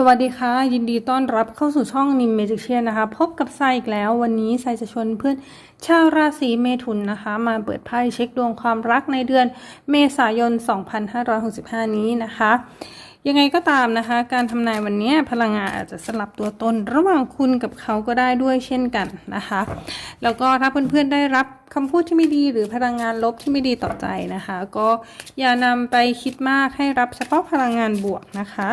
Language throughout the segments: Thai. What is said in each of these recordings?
สวัสดีค่ะ ยินดีต้อนรับเข้าสู่ช่องนิมเมจิเชียนนะคะ พบกับไซอีกแล้ววันนี้ไซจะชวนเพื่อนชาวราศีเมถุนนะคะ มาเปิดไพ่เช็คดวงความรักในเดือนเมษายน 2565 นี้นะคะ ยังไงก็ตามนะคะ การทำนายวันนี้พลังงานอาจจะสลับตัวตน ระหว่างคุณกับเขาก็ได้ด้วยเช่นกันนะคะ แล้วก็ถ้าเพื่อนๆได้รับคำพูดที่ไม่ดีหรือพลังงานลบที่ไม่ดีต่อใจนะคะ ก็อย่านำไปคิดมากให้รับเฉพาะพลังงานบวกนะคะ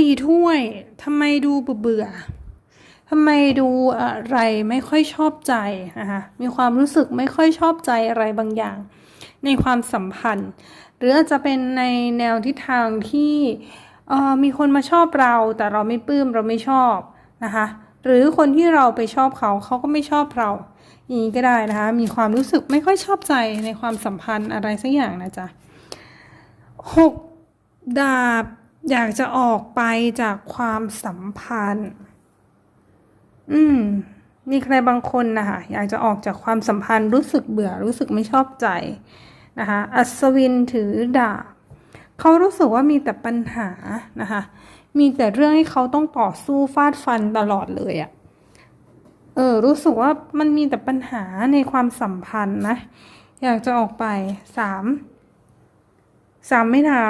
สี่ถ้วยทำไมดูเบื่อทำไมดูอะไรไม่ค่อยชอบใจนะคะมีความรู้สึกไม่ค่อยชอบใจอะไรบางอย่าง ในความสัมพันธ์ หรืออาจจะเป็นในแนวทิศทางที่มีคนมาชอบเราแต่เราไม่ปลื้มเราไม่ชอบนะคะหรือคนที่เราไปชอบเขาเขาก็ไม่ชอบเราอย่างนี้ก็ได้นะคะ มีความรู้สึกไม่ค่อยชอบใจในความสัมพันธ์อะไรสักอย่างนะจ๊ะหกดาบ อยากจะออกไปจากความสัมพันธ์ อืม มีใครบางคนนะคะอยากจะออกจากความสัมพันธ์ รู้สึกเบื่อ รู้สึกไม่ชอบใจนะคะ อัศวินถือดาบเขารู้สึกว่ามีแต่ปัญหานะคะ มีแต่เรื่องให้เขาต้องต่อสู้ฟาดฟันตลอดเลยอะ่ะ เออ รู้สึกว่ามันมีแต่ปัญหาในความสัมพันธ์นะ อยากจะออกไปสาม สามไม่เท้า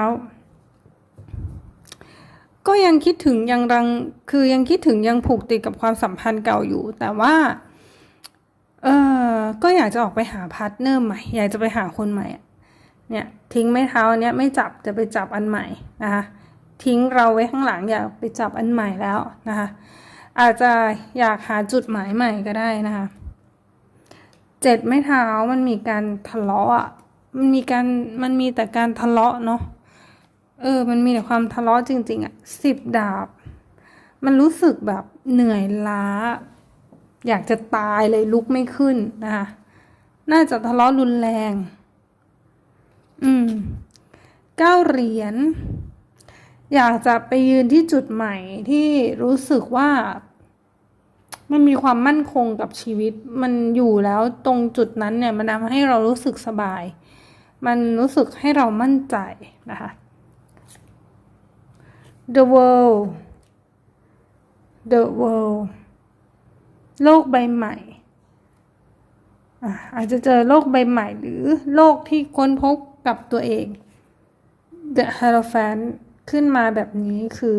ก็ยังคิดถึงยังรังคือยังคิดถึงยังผูกติดกับความสัมพันธ์เก่าอยู่ แต่ว่าเออก็อยากจะออกไปหาพาร์ทเนอร์ใหม่ อยากจะไปหาคนใหม่อะเนี่ยทิ้งไม่เท้าอันเนี้ยไม่จับจะไปจับอันใหม่นะคะทิ้งเราไว้ข้างหลังอยากไปจับอันใหม่แล้วนะคะอาจจะอยากหาจุดหมายใหม่ก็ได้นะคะเจ็ดไม่เท้ามันมีการทะเลาะอะมันมีการมันมีแต่การทะเลาะเนาะ เออ มันมีแต่ความทะเลาะจริง ๆอะสิบดาบ มันรู้สึกแบบเหนื่อยล้า อยากจะตายเลยลุกไม่ขึ้นนะคะน่าจะทะเลาะรุนแรง อืมเก้าเหรียญอยากจะไปยืนที่จุดใหม่ที่รู้สึกว่า มันมีความมั่นคงกับชีวิต มันอยู่แล้วตรงจุดนั้นเนี่ย มันทำให้เรารู้สึกสบาย มันรู้สึกให้เรามั่นใจนะคะ The world the world โลกใบใหม่อะอาจจะเจอโลกใบใหม่หรือโลกที่ค้นพบกับตัวเอง The Hierophant ขึ้นมาแบบนี้คือ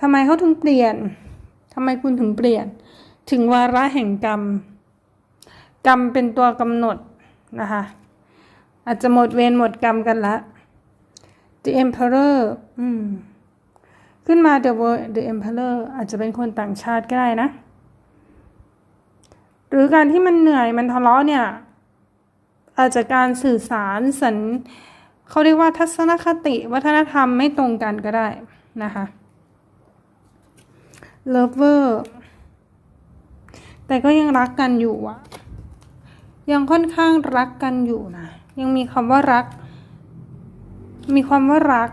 ทำไมเขาถึงเปลี่ยนทำไมคุณถึงเปลี่ยน ถึงวาระแห่งกรรม กรรมเป็นตัวกำหนดนะคะ อาจจะหมดเวรหมดกรรมกันละ The Emperor อืม ขึ้นมา The World The Emperor อาจจะเป็นคนต่างชาติก็ได้นะ หรือการที่มันเหนื่อยมันทะเลาะเนี่ย อาจจะการสื่อสารสันเขาเรียกว่าทัศนคติ วัฒนธรรมไม่ตรงกันก็ได้นะคะ Lover แต่ก็ยังรักกันอยู่อะยังค่อนข้างรักกันอยู่นะ ยังมีคำว่ารัก มีความว่ารัก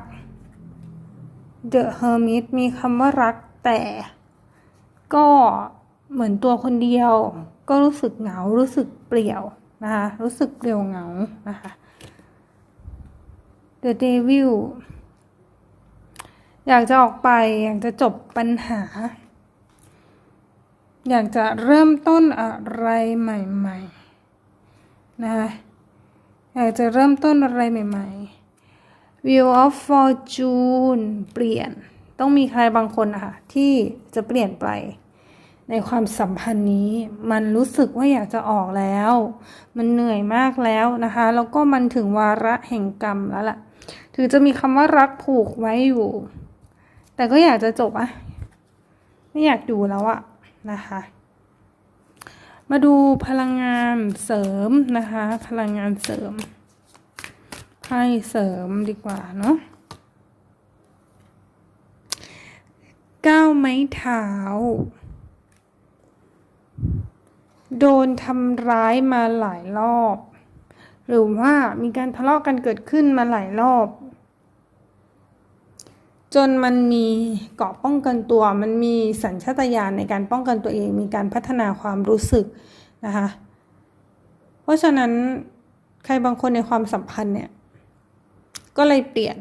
The Hermit มีคำว่ารักแต่ก็เหมือนตัวคนเดียว ก็รู้สึกเหงา รู้สึกเปลี่ยวนะคะ รู้สึกเปลี่ยวเหงานะคะ The Devil อยากจะออกไป อยากจะจบปัญหา อยากจะเริ่มต้นอะไรใหม่ ๆ นะคะ อยากจะเริ่มต้นอะไรใหม่ ๆ Wheel of Fortune เปลี่ยน ต้องมีใครบางคนนะคะที่จะเปลี่ยนไปในความสัมพันธ์นี้มันรู้สึกว่าอยากจะออกแล้ว มันเหนื่อยมากแล้วนะคะ แล้วก็มันถึงวาระแห่งกรรมแล้วล่ะ ถึงจะมีคำว่ารักผูกไว้อยู่ แต่ก็อยากจะจบอะไม่อยากดูแล้วอะนะคะ มาดูพลังงานเสริมนะคะ พลังงานเสริม ไพ่เสริมดีกว่าเนาะก้าวไม้เท้า โดนทำร้ายมาหลายรอบ หรือว่ามีการทะเลาะกันเกิดขึ้นมาหลายรอบ จนมันมีเกาะป้องกันตัว มันมีสัญชาตญาณในการป้องกันตัวเอง มีการพัฒนาความรู้สึกนะคะ เพราะฉะนั้นใครบางคนในความสัมพันธ์เนี่ย ก็เลยเปลี่ยน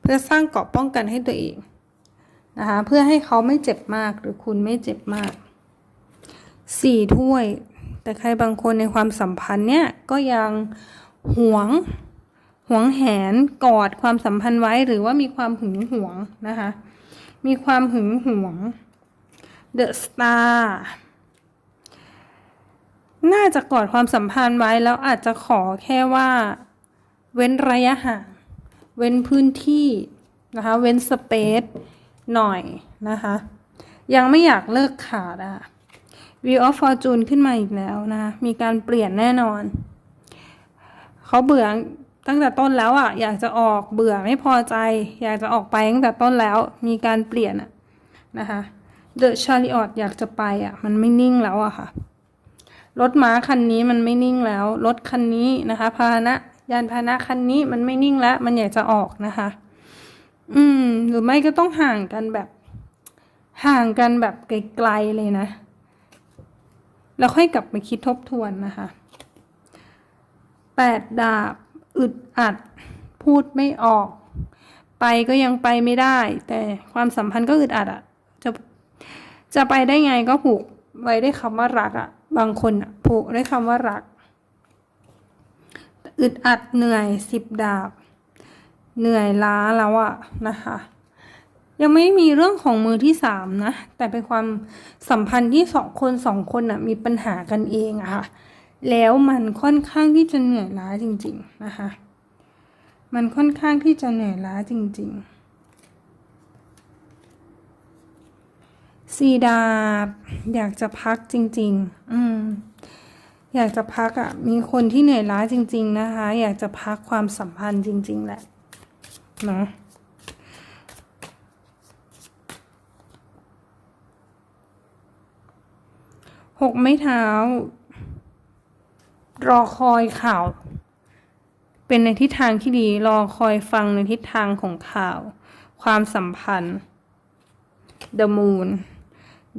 เพื่อสร้างเกราะป้องกันให้ตัวเองนะคะเพื่อให้เขาไม่เจ็บมากหรือคุณไม่เจ็บมากสี่ถ้วย แต่ใครบางคนในความสัมพันธ์เนี่ยก็ยังหวงหวงแหนกอดความสัมพันธ์ไว้หรือว่ามีความหึงหวงนะคะมีความหึงหวง The Star น่าจะกอดความสัมพันธ์ไว้แล้วอาจจะขอแค่ว่า เว้นระยะห่าง เว้นพื้นที่นะคะเว้นสเปซหน่อยนะคะ ยังไม่อยากเลิกขาดอะ View of Fortune ขึ้นมาอีกแล้วนะมีการเปลี่ยนแน่นอน เขาเบื่อตั้งแต่ต้นแล้วอะอยากจะออกเบื่อไม่พอใจ อยากจะออกไปตั้งแต่ต้นแล้ว มีการเปลี่ยนอะนะคะ The Chariot อยากจะไปอะมันไม่นิ่งแล้วอะค่ะ รถม้าคันนี้มันไม่นิ่งแล้ว รถคันนี้นะคะพาหนะ ยานพาหนะคันนี้มันไม่นิ่งแล้ว มันอยากจะออกนะคะ อืม หรือไม่ก็ต้องห่างกันแบบ ห่างกันแบบไกลๆเลยนะ แล้วค่อยกลับมาคิดทบทวนนะคะแปดดาบอึดอัด พูดไม่ออก ไปก็ยังไปไม่ได้ แต่ความสัมพันธ์ก็อึดอัดอะจะจะไปได้ไงก็ผูกไว้ได้คำว่ารักอะบางคนอะผูกได้คำว่ารัก อึดอัดเหนื่อยสิบดาบ เหนื่อยล้าแล้วอะนะคะ ยังไม่มีเรื่องของมือที่สามนะ แต่เป็นความสัมพันธ์ที่สองคนสองคนอะมีปัญหากันเองอะค่ะ แล้วมันค่อนข้างที่จะเหนื่อยล้าจริง ๆ นะคะ มันค่อนข้างที่จะเหนื่อยล้าจริง ๆ สีดาบอยากจะพักจริง ๆ อืม อยากจะพักอะ่ะ มีคนที่เหนื่อยล้าจริง ๆ นะคะ อยากจะพักความสัมพันธ์จริง ๆ แหละเนาะหกไม้เท้า รอคอยข่าว เป็นในทิศทางที่ดี รอคอยฟังในทิศทางของข่าว ความสัมพันธ์ The Moon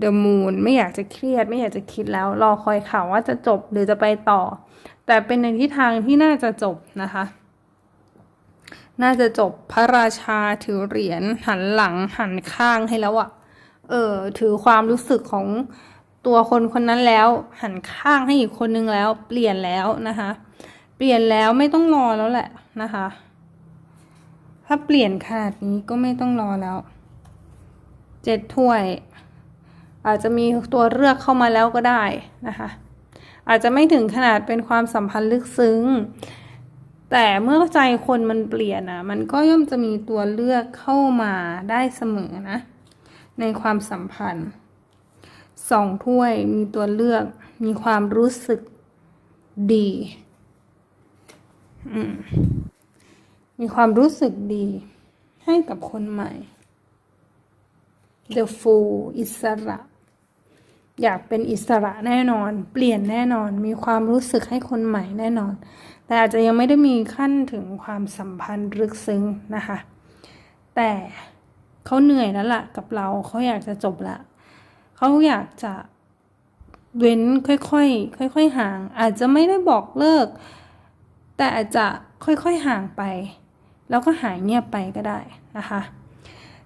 The Moon ไม่อยากจะเครียด ไม่อยากจะคิดแล้ว รอคอยข่าวว่าจะจบหรือจะไปต่อ แต่เป็นในทิศทางที่น่าจะจบนะคะ น่าจะจบพระราชาถือเหรียญหันหลังหันข้างให้แล้วอะเออถือความรู้สึกของตัวคนคนนั้นแล้ว หันข้างให้อีกคนนึงแล้ว เปลี่ยนแล้วนะคะ เปลี่ยนแล้วไม่ต้องรอแล้วแหละนะคะ ถ้าเปลี่ยนขนาดนี้ก็ไม่ต้องรอแล้วเจ็ดถ้วย อาจจะมีตัวเลือกเข้ามาแล้วก็ได้นะคะ อาจจะไม่ถึงขนาดเป็นความสัมพันธ์ลึกซึ้ง แต่เมื่อใจคนมันเปลี่ยนอะ มันก็ย่อมจะมีตัวเลือกเข้ามาได้เสมอนะ ในความสัมพันธ์สองถ้วยมีตัวเลือก มีความรู้สึกดี มีความรู้สึกดี ให้กับคนใหม่ The Fool อิสระ อยากเป็นอิสระแน่นอน เปลี่ยนแน่นอน มีความรู้สึกให้คนใหม่แน่นอน แต่อาจจะยังไม่ได้มีขั้นถึงความสัมพันธ์ลึกซึ้งนะคะ แต่เขาเหนื่อยแล้วล่ะกับเราเขาอยากจะจบละเขาอยากจะเว้นค่อยๆค่อยๆห่าง อาจจะไม่ได้บอกเลิก แต่อาจจะค่อยๆห่างไป แล้วก็หายเงียบไปก็ได้นะคะ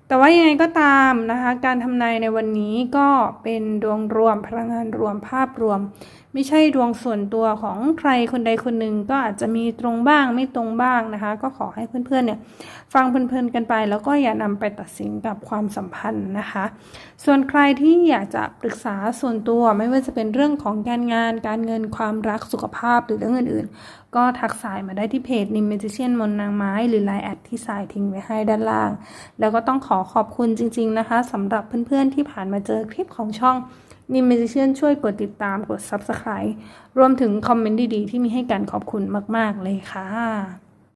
แต่ว่ายังไงก็ตามนะคะการทำนายในวันนี้ก็เป็นดวงรวมพลังงานรวมภาพรวม ไม่ใช่ดวงส่วนตัวของใครคนใดคนหนึ่งก็อาจจะมีตรงบ้างไม่ตรงบ้างนะคะ ก็ขอให้เพื่อนๆเนี่ยฟังเพลินๆกันไป แล้วก็อย่านำไปตัดสินกับความสัมพันธ์นะคะ ส่วนใครที่อยากจะปรึกษาส่วนตัวไม่ว่าจะเป็นเรื่องของการงาน การเงินความรักสุขภาพหรือเรื่องอื่นๆก็ทักสายมาได้ที่เพจนิมเมจิเชียนมนนางไม้ หรือไลน์แอดที่สายทิ้งไว้ให้ด้านล่าง แล้วก็ต้องขอขอบคุณจริง ๆ นะคะสำหรับเพื่อนๆที่ผ่านมาเจอคลิปของช่องนิมเมจิเชียนช่วยกดติดตามกด Subscribe รวมถึงคอมเมนต์ดีๆ ที่มีให้กันขอบคุณมาก ๆ เลยค่ะ